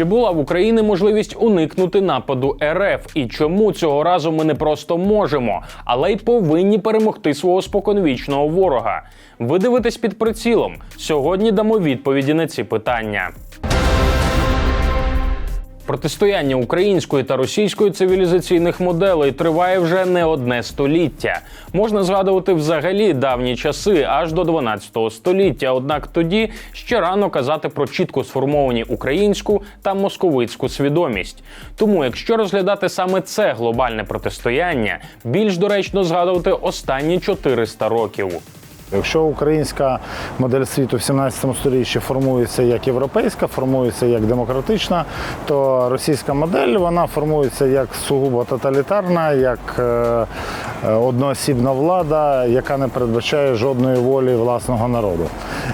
Чи була в Україні можливість уникнути нападу РФ? І чому цього разу ми не просто можемо, але й повинні перемогти свого споконвічного ворога? Ви дивитесь під прицілом. Сьогодні дамо відповіді на ці питання. Протистояння української та російської цивілізаційних моделей триває вже не одне століття. Можна згадувати взагалі давні часи аж до 12 століття. Однак тоді ще рано казати про чітко сформовані українську та московицьку свідомість. Тому, якщо розглядати саме це глобальне протистояння, більш доречно згадувати останні 400 років. Якщо українська модель світу в 17 сторіччі формується як європейська, формується як демократична, то російська модель вона формується як сугубо тоталітарна, як е, одноосібна влада, яка не передбачає жодної волі власного народу.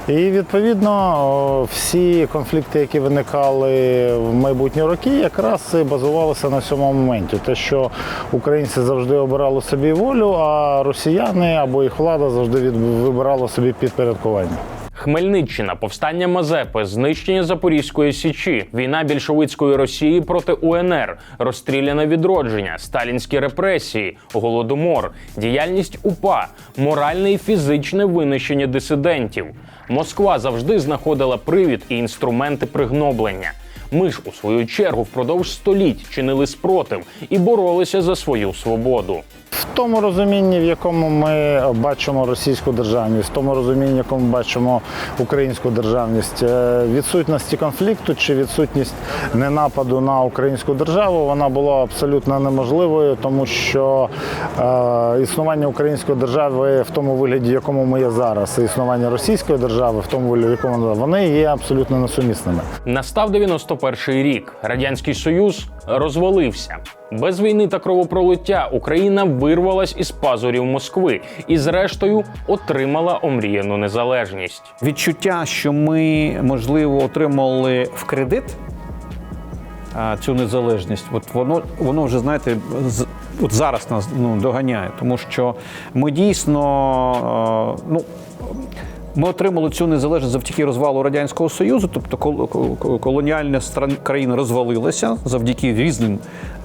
І відповідно всі конфлікти, які виникали в майбутні роки, якраз і базувалися на цьому моменті. Те, що українці завжди обирали собі волю, а росіяни або їх влада завжди вибирала собі підпорядкування. Хмельниччина, повстання Мазепи, знищення Запорізької січі, війна більшовицької Росії проти УНР, розстріляне відродження, сталінські репресії, голодомор, діяльність УПА, моральне і фізичне винищення дисидентів. Москва завжди знаходила привід і інструменти пригноблення. Ми ж у свою чергу впродовж століть чинили спротив і боролися за свою свободу. В тому розумінні, в якому ми бачимо російську державність, в тому розумінні, в якому бачимо українську державність, е, відсутності конфлікту чи відсутність ненападу на українську державу, вона була абсолютно неможливою, тому що е, існування української держави в тому вигляді, в якому ми є зараз, і існування російської держави в тому вигляді, в якому вони є абсолютно несумісними. Настав 91-й рік. Радянський Союз розвалився. Без війни та кровопролиття Україна вирвалась із пазурів Москви і, зрештою, отримала омріяну незалежність. Відчуття, що ми, можливо, отримали в кредит цю незалежність, от воно, воно вже, знаєте, от зараз нас ну, доганяє, тому що ми дійсно. ну, ми отримали цю незалежність завдяки розвалу Радянського Союзу, тобто кол- кол- колоніальна країна розвалилася завдяки різним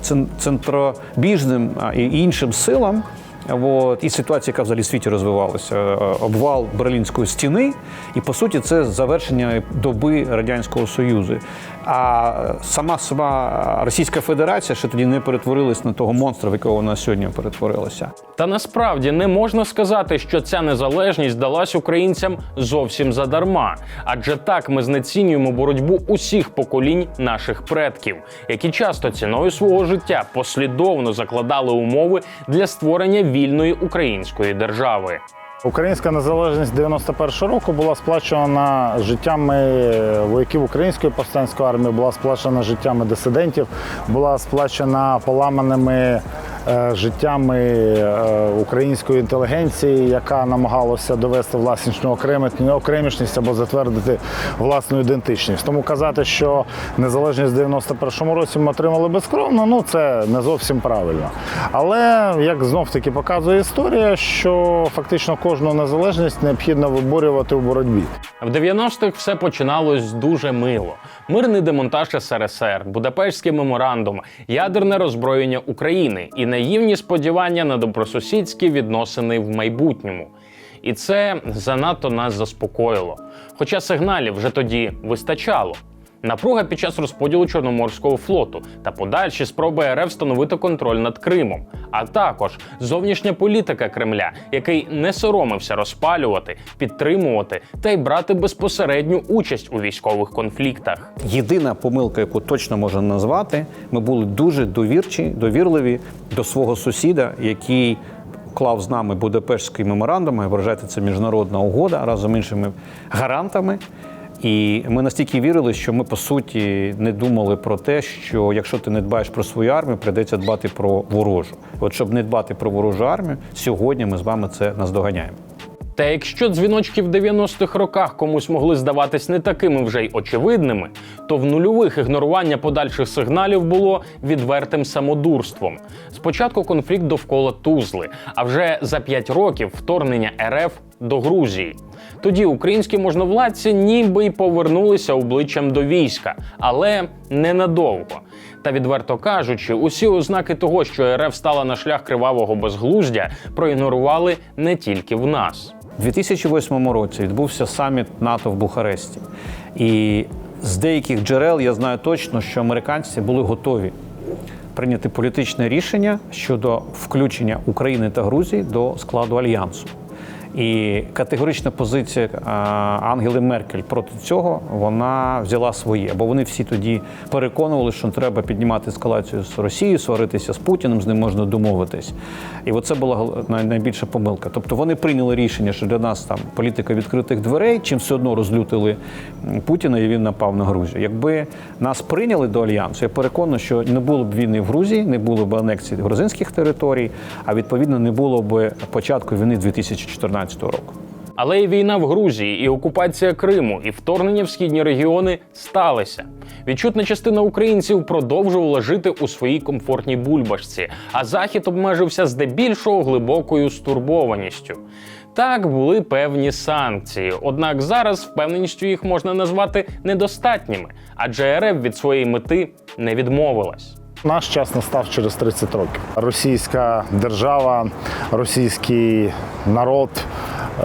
цен- центробіжним і іншим силам. От, і ситуація, яка взагалі в світі розвивалася, обвал Берлінської стіни, і по суті це завершення доби Радянського Союзу. А сама сама Російська Федерація ще тоді не перетворилась на того монстра, в якого вона сьогодні перетворилася. Та насправді не можна сказати, що ця незалежність далась українцям зовсім задарма. Адже так ми знецінюємо боротьбу усіх поколінь наших предків, які часто ціною свого життя послідовно закладали умови для створення вільної української держави. Українська незалежність 91 року була сплачена життями вояків української повстанської армії, була сплачена життями дисидентів, була сплачена поламаними е, життями е, української інтелігенції, яка намагалася довести власнічну окремі- окремішність або затвердити власну ідентичність. Тому казати, що незалежність в 91 році ми отримали безкровно, ну це не зовсім правильно. Але як знов таки показує історія, що фактично кожну незалежність необхідно виборювати у боротьбі. В 90-х все починалось дуже мило: мирний демонтаж СРСР, Будапештський меморандум, ядерне роззброєння України і наївні сподівання на добросусідські відносини в майбутньому. І це занадто нас заспокоїло. Хоча сигналів вже тоді вистачало. Напруга під час розподілу Чорноморського флоту та подальші спроби РФ встановити контроль над Кримом, а також зовнішня політика Кремля, який не соромився розпалювати, підтримувати та й брати безпосередню участь у військових конфліктах. Єдина помилка, яку точно можна назвати, ми були дуже довірчі, довірливі до свого сусіда, який клав з нами Будапештський меморандум. Вважаєте, це міжнародна угода разом з іншими гарантами. І ми настільки вірили, що ми по суті не думали про те, що якщо ти не дбаєш про свою армію, прийдеться дбати про ворожу. От щоб не дбати про ворожу армію, сьогодні ми з вами це наздоганяємо. Та якщо дзвіночки в 90-х роках комусь могли здаватись не такими вже й очевидними, то в нульових ігнорування подальших сигналів було відвертим самодурством. Спочатку конфлікт довкола Тузли, а вже за 5 років вторгнення РФ до Грузії. Тоді українські можновладці ніби й повернулися обличчям до війська, але ненадовго. Та відверто кажучи, усі ознаки того, що РФ стала на шлях кривавого безглуздя, проігнорували не тільки в нас. У 2008 році відбувся саміт НАТО в Бухаресті. І з деяких джерел я знаю точно, що американці були готові прийняти політичне рішення щодо включення України та Грузії до складу альянсу. І категорична позиція Ангели Меркель проти цього вона взяла своє, бо вони всі тоді переконували, що треба піднімати ескалацію з Росією, сваритися з Путіним, з ним можна домовитись. І оце була найбільша помилка. Тобто вони прийняли рішення, що для нас там політика відкритих дверей, чим все одно розлютили Путіна, і він напав на Грузію. Якби нас прийняли до альянсу, я переконаний, що не було б війни в Грузії, не було б анексії грузинських територій, а відповідно не було б початку війни 2014 року. Але і війна в Грузії, і окупація Криму, і вторгнення в східні регіони сталися. Відчутна частина українців продовжувала жити у своїй комфортній бульбашці, а захід обмежився здебільшого глибокою стурбованістю. Так були певні санкції, однак зараз впевненістю їх можна назвати недостатніми, адже РФ від своєї мети не відмовилась. Наш час настав через 30 років. Російська держава, російський народ е,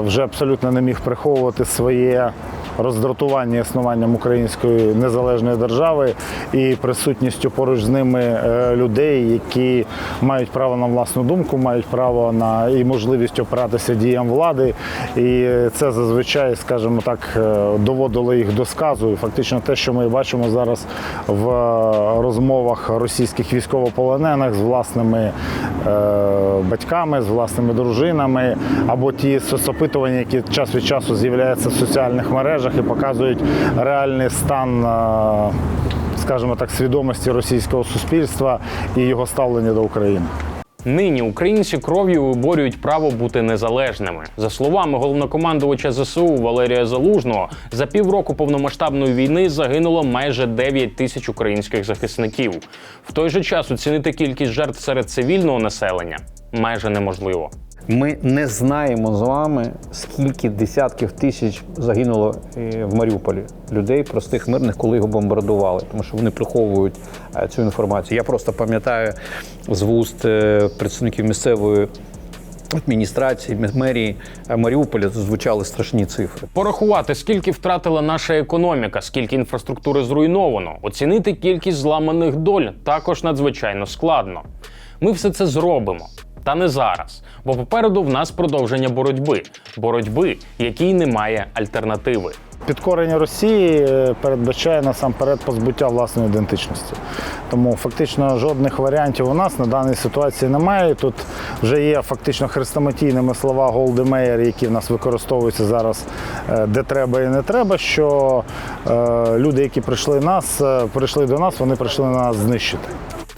вже абсолютно не міг приховувати своє роздратування існуванням української незалежної держави і присутністю поруч з ними е, людей, які мають право на власну думку, мають право на і можливість опиратися діям влади. І це зазвичай, скажімо так, е, доводило їх до сказу. І фактично те, що ми бачимо зараз в е, розмовах російських військовополонених з власними батьками, з власними дружинами, або ті соцопитування, які час від часу з'являються в соціальних мережах і показують реальний стан. е, Скажімо так, свідомості російського суспільства і його ставлення до України. Нині українці кров'ю виборюють право бути незалежними. За словами головнокомандувача ЗСУ Валерія Залужного, за півроку повномасштабної війни загинуло майже 9 тисяч українських захисників. В той же час оцінити кількість жертв серед цивільного населення майже неможливо. Ми не знаємо з вами, скільки десятків тисяч загинуло е, в Маріуполі людей, простих мирних, коли його бомбардували, тому що вони приховують е, цю інформацію. Я просто пам'ятаю з вуст е, представників місцевої адміністрації, мерії Маріуполя звучали страшні цифри. Порахувати, скільки втратила наша економіка, скільки інфраструктури зруйновано, оцінити кількість зламаних доль також надзвичайно складно. Ми все це зробимо. Та не зараз, бо попереду в нас продовження боротьби, боротьби, якій немає альтернативи. Підкорення Росії е, передбачає насамперед позбуття власної ідентичності. Тому фактично жодних варіантів у нас на даній ситуації немає. Тут вже є фактично хрестоматійними слова Голди Меєр, які в нас використовуються зараз е, де треба і не треба. Що е, люди, які прийшли нас, прийшли до нас, вони прийшли нас знищити.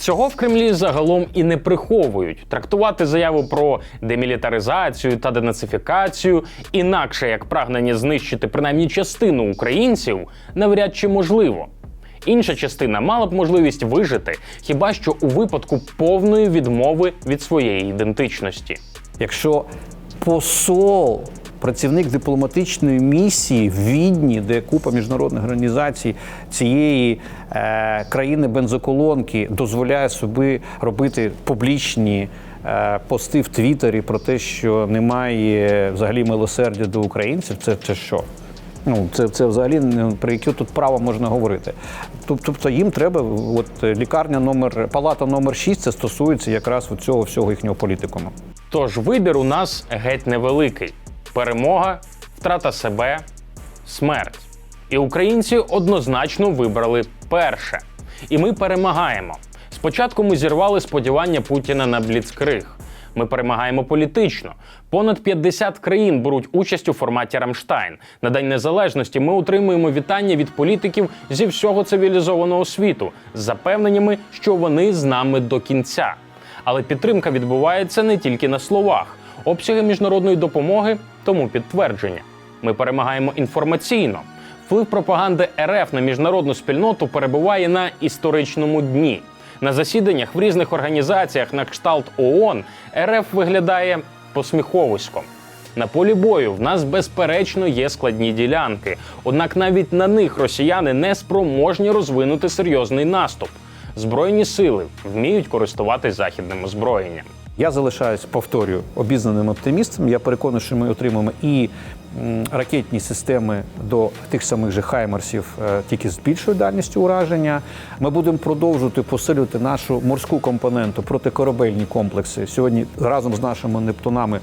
Цього в Кремлі загалом і не приховують. Трактувати заяву про демілітаризацію та денацифікацію інакше як прагнення знищити принаймні частину українців навряд чи можливо. Інша частина мала б можливість вижити хіба що у випадку повної відмови від своєї ідентичності. Якщо посол, працівник дипломатичної місії в Відні, де купа міжнародних організацій цієї е, країни бензоколонки дозволяє собі робити публічні. е, Пости в Твіттері про те, що немає взагалі милосердя до українців, це, це що? Ну, це, це взагалі не- про яке тут право можна говорити. Тобто їм треба, от лікарня номер, палата номер 6, це стосується якраз цього всього їхнього політикуму. Тож вибір у нас геть невеликий: перемога, втрата себе, смерть. І українці однозначно вибрали перше. І ми перемагаємо. Спочатку ми зірвали сподівання Путіна на бліцкриг. Ми перемагаємо політично. Понад 50 країн беруть участь у форматі Рамштайн. На День Незалежності ми отримуємо вітання від політиків зі всього цивілізованого світу з запевненнями, що вони з нами до кінця. Але підтримка відбувається не тільки на словах. Обсяги міжнародної допомоги тому підтвердження. Ми перемагаємо інформаційно. Вплив пропаганди РФ на міжнародну спільноту перебуває на історичному дні. На засіданнях в різних організаціях на кшталт ООН РФ виглядає посміховиськом. На полі бою в нас безперечно є складні ділянки, однак навіть на них росіяни не спроможні розвинути серйозний наступ. Збройні сили вміють користуватись західним озброєнням. Я залишаюсь, повторюю, обізнаним оптимістом. Я переконаний, що ми отримаємо і ракетні системи до тих самих же Хаймерсів, е, тільки з більшою дальністю ураження. Ми будемо продовжувати посилювати нашу морську компоненту, протикорабельні комплекси. Сьогодні разом з нашими нептунами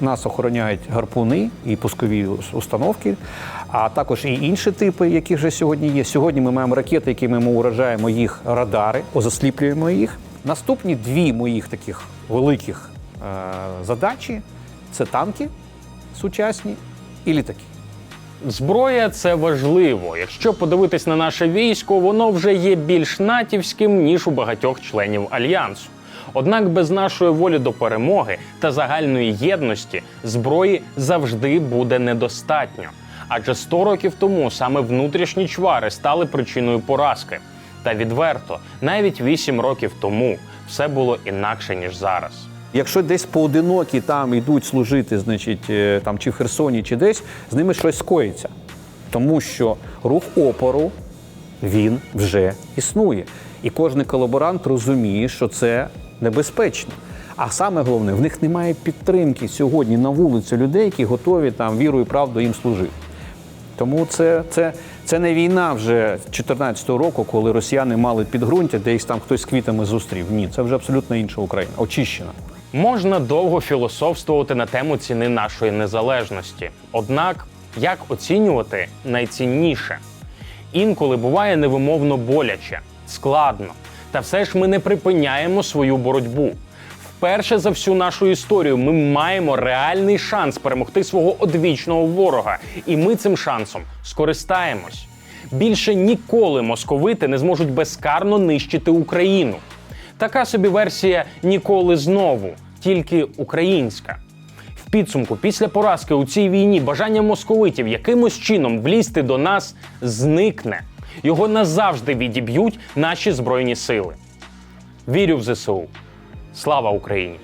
нас охороняють гарпуни і пускові установки, а також і інші типи, які вже сьогодні є. Сьогодні ми маємо ракети, якими ми уражаємо їх радари, озасліплюємо їх. Наступні дві моїх таких великих е, задачі це танки сучасні і літаки. Зброя це важливо. Якщо подивитись на наше військо, воно вже є більш натівським ніж у багатьох членів альянсу. Однак без нашої волі до перемоги та загальної єдності зброї завжди буде недостатньо. Адже 100 років тому саме внутрішні чвари стали причиною поразки. Та відверто, навіть 8 років тому все було інакше ніж зараз. Якщо десь поодинокі там йдуть служити, значить е, там чи в Херсоні, чи десь, з ними щось скоїться. Тому що рух опору він вже існує. І кожен колаборант розуміє, що це небезпечно. А саме головне, в них немає підтримки сьогодні на вулиці людей, які готові там вірою і правдою їм служити. Тому це, це, це не війна вже 2014 року, коли росіяни мали підґрунтя, де їх там хтось з квітами зустрів. Ні, це вже абсолютно інша Україна, очищена. Можна довго філософствувати на тему ціни нашої незалежності. Однак, як оцінювати найцінніше? Інколи буває невимовно боляче, складно. Та все ж ми не припиняємо свою боротьбу. Вперше за всю нашу історію ми маємо реальний шанс перемогти свого одвічного ворога, і ми цим шансом скористаємось. Більше ніколи московити не зможуть безкарно нищити Україну. Така собі версія ніколи знову, тільки українська. В підсумку, після поразки у цій війні, бажання московитів якимось чином влізти до нас зникне. Його назавжди відіб'ють наші збройні сили. Вірю в ЗСУ. Слава Україні!